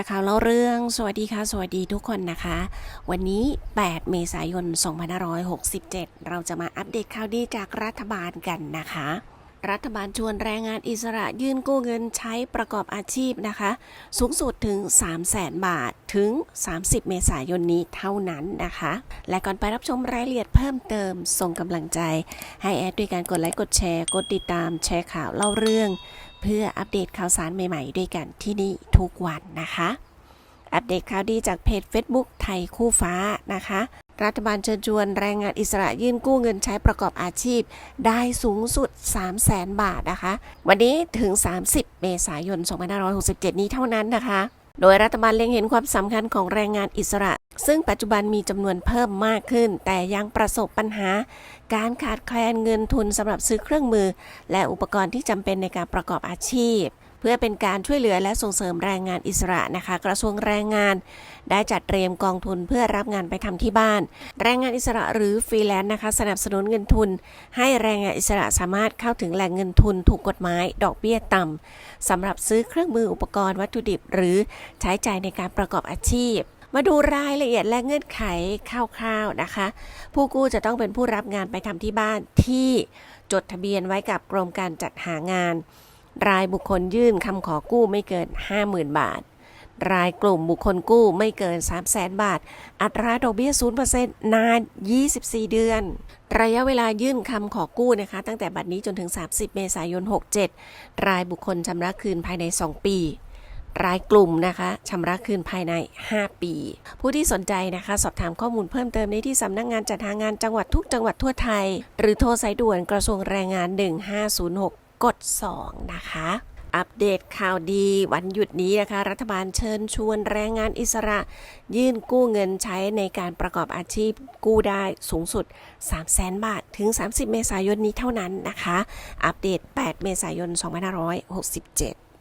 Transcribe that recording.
ร์ข่าวเล่าเรื่อง สวัสดีค่ะ สวัสดีทุกคนนะคะ วันนี้ 8 เมษายน 2567 เราจะมาอัปเดตข่าวดีจากรัฐบาลกันนะคะ รัฐบาลชวนแรงงานอิสระยื่นกู้เงินใช้ประกอบอาชีพนะคะ สูงสุดถึง 3 0 0แสนบาทถึง 30 เมษายนนี้เท่านั้นนะคะ และก่อนไปรับชมรายละเอียดเพิ่มเติม ส่งกำลังใจ ให้แอดด้วยการกดไลค์กดแชร์กดติดตามแชร์ข่าวเล่าเรื่อง เพื่ออัปเดตข่าวสารใหม่ๆ ด้วยกันที่นี่ทุกวันนะคะ อัปเดตข่าวดีจากเพจ Facebook ไทยคู่ฟ้านะคะ รัฐบาลเชิญชวนแรงงานอิสระยื่นกู้เงินใช้ประกอบอาชีพ ได้สูงสุด 3 0 0แสนบาทนะคะ วันนี้ถึง 30 เมษายน 2567 นี้เท่านั้นนะคะ โดยรัฐบาลเล็งเห็นความสำคัญของแรงงานอิสระ ซึ่งปัจจุบันมีจำนวนเพิ่มมากขึ้น แต่ยังประสบปัญหา การขาดแคลนเงินทุนสำหรับซื้อเครื่องมือ และอุปกรณ์ที่จำเป็นในการประกอบอาชีพ เพื่อเป็นการช่วยเหลือและส่งเสริมแรงงานอิสระนะคะ กระทรวงแรงงาน ได้จัดเตรียมกองทุนเพื่อรับงานไปทำที่บ้าน แรงงานอิสระหรือฟรีแลนซ์นะคะ สนับสนุนเงินทุน ให้แรงงานอิสระสามารถเข้าถึงแหล่งเงินทุนถูกกฎหมาย ดอกเบี้ยต่ำสำหรับซื้อเครื่องมืออุปกรณ์วัตถุดิบ หรือใช้จ่ายในการประกอบอาชีพมาดูรายละเอียดและเงื่อนไขคร่าวๆนะคะ ผู้กู้จะต้องเป็นผู้รับงานไปทำที่บ้านที่จดทะเบียนไว้กับกรมการจัดหางาน รายบุคคลยื่นคำขอกู้ไม่เกิน 50,000 บาท รายกลุ่มบุคคลกู้ไม่เกิน 3 0 0แสนบาท อัตราดอกเบี้ย 0%นาน 24 เดือน ระยะเวลายื่นคำขอกู้นะคะ ตั้งแต่บัดนี้จนถึง 30 เมษายน 67 รายบุคคลชำระคืนภายใน 2 ปี รายกลุ่มนะคะชำระคืนภายใน 5 ปี ผู้ที่สนใจนะคะ สอบถามข้อมูลเพิ่มเติมได้ที่สำนักงงานจัดหางานจังหวัดทุกจังหวัดทั่วไทย หรือโทรสายด่วนกระทรวงแรงงาน 1506 กด 2 นะคะอัปเดตข่าวดีวันหยุดนี้นะคะ รัฐบาลเชิญชวนแรงงานอิสระ ยื่นกู้เงินใช้ในการประกอบอาชีพกู้ได้สูงสุด 3 0 0แสนบาท ถึง 30 เมษายนนี้เท่านั้นนะคะ อัปเดต 8 เมษายน 2567